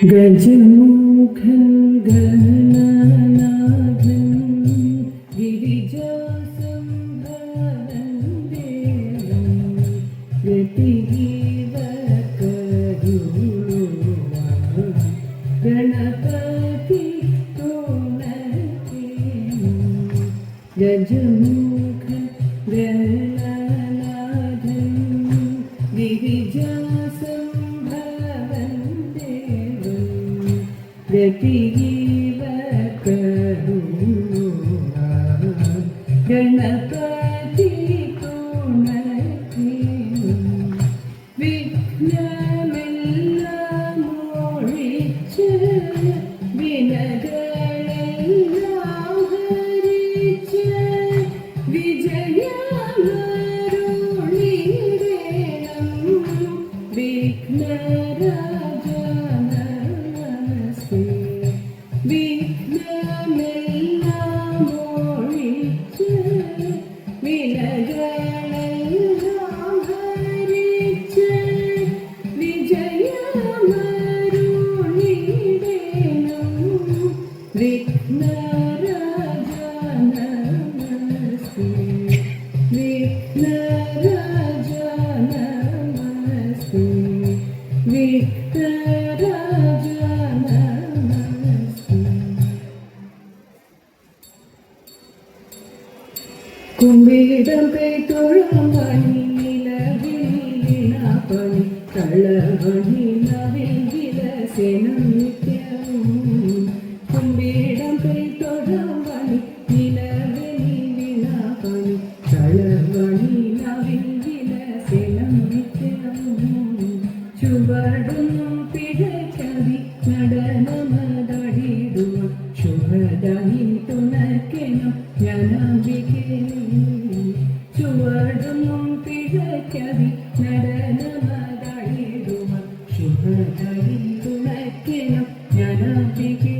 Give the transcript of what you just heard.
ഗജമുഖൻ ഗണനാഥൻ ഗിരിജാസംഭവൻ ദേവൻ ഗതിജീവകരുണ ഗണപതി ഗജമുഖൻ ഗണനാഥൻ ഗണപതി തുണക്കേ വിഘ്നമെല്ലാം ഒഴിച്ച് വിനകളെല്ലാം വിഘ്നരാജനമസ്തേ വിഘ്നരാജനമസ്തേ വിഘ്നരാജനമസ്തേ കുമ്പിടം കൈത്തൊഴും പണി നിലവിലിന പണി കളവണി നവില സേനം കവി നടനമതായിടുമ ശുഭതയിൽ തുണയ്ക്കണം ജ്ഞാനാംബികെ